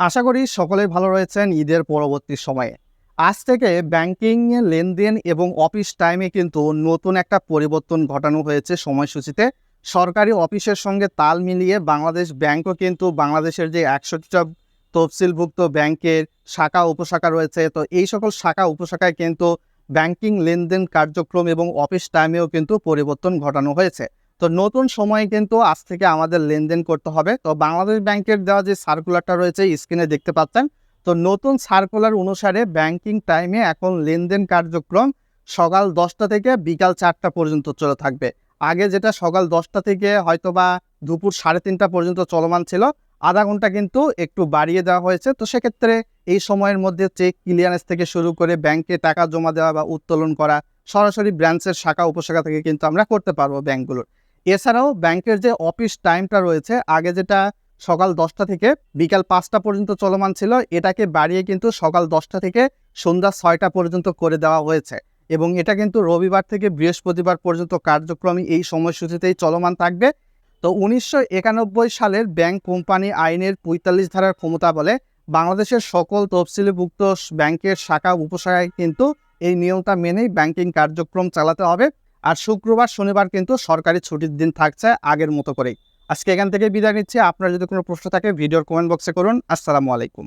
আশা করি সকলেই ভালো রয়েছেন ঈদের পরবর্তী সময়ে। আজ থেকে ব্যাংকিং লেনদেন এবং অফিস টাইমে কিন্তু নতুন একটা পরিবর্তন ঘটানো হয়েছে সময়সূচিতে। সরকারি অফিসের সঙ্গে তাল মিলিয়ে বাংলাদেশ ব্যাংকও কিন্তু বাংলাদেশের যে একশোটা তফসিলভুক্ত ব্যাংকের শাখা, উপশাখা রয়েছে। তো এই সকল শাখা, উপশাখায় কিন্তু ব্যাংকিং লেনদেন কার্যক্রম এবং অফিস টাইমেও কিন্তু পরিবর্তন ঘটানো হয়েছে। তো নতুন সময়ে কিন্তু আজ থেকে আমাদের লেনদেন করতে হবে। তো বাংলাদেশ ব্যাংকের দেওয়া যে সার্কুলারটা রয়েছে স্ক্রিনে দেখতে পাচ্ছেন। তো নতুন সার্কুলার অনুসারে ব্যাংকিং টাইমে এখন লেনদেন কার্যক্রম সকাল দশটা থেকে বিকাল চারটা পর্যন্ত চলে থাকবে। আগে যেটা সকাল দশটা থেকে হয়তোবা দুপুর সাড়ে তিনটা পর্যন্ত চলমান ছিল, আধা ঘণ্টা কিন্তু একটু বাড়িয়ে দেওয়া হয়েছে। তো সেক্ষেত্রে এই সময়ের মধ্যে চেক ক্লিয়ারেন্স থেকে শুরু করে ব্যাংকে টাকা জমা দেওয়া বা উত্তোলন করা, সরাসরি ব্রাঞ্চের শাখা, উপশাখা থেকে কিন্তু আমরা করতে পারব ব্যাংকগুলোর এছাড়াও ব্যাংকের যে অফিস টাইমটা রয়েছে, আগে যেটা সকাল দশটা থেকে বিকাল পাঁচটা পর্যন্ত চলমান ছিল, এটাকে বাড়িয়ে কিন্তু সকাল দশটা থেকে সন্ধ্যা ছয়টা পর্যন্ত করে দেওয়া হয়েছে। এবং এটা কিন্তু রবিবার থেকে বৃহস্পতিবার পর্যন্ত কার্যক্রমই এই সময়সূচিতেই চলমান থাকবে। তো উনিশশো একানব্বই সালের ব্যাংক কোম্পানি আইনের পঁয়তাল্লিশ ধারার ক্ষমতা বলে বাংলাদেশের সকল তফসিলিভুক্ত ব্যাংকের শাখা, উপশাখায় কিন্তু এই নিয়মটা মেনেই ব্যাংকিং কার্যক্রম চালাতে হবে। আর শুক্রবার, শনিবার কিন্তু সরকারি ছুটির দিন থাকছে আগের মতো করেই। আজকে এখান থেকে বিদায় নিচ্ছি। আপনার যদি কোনো প্রশ্ন থাকে, ভিডিওর কমেন্ট বক্সে করুন। আসসালামু আলাইকুম।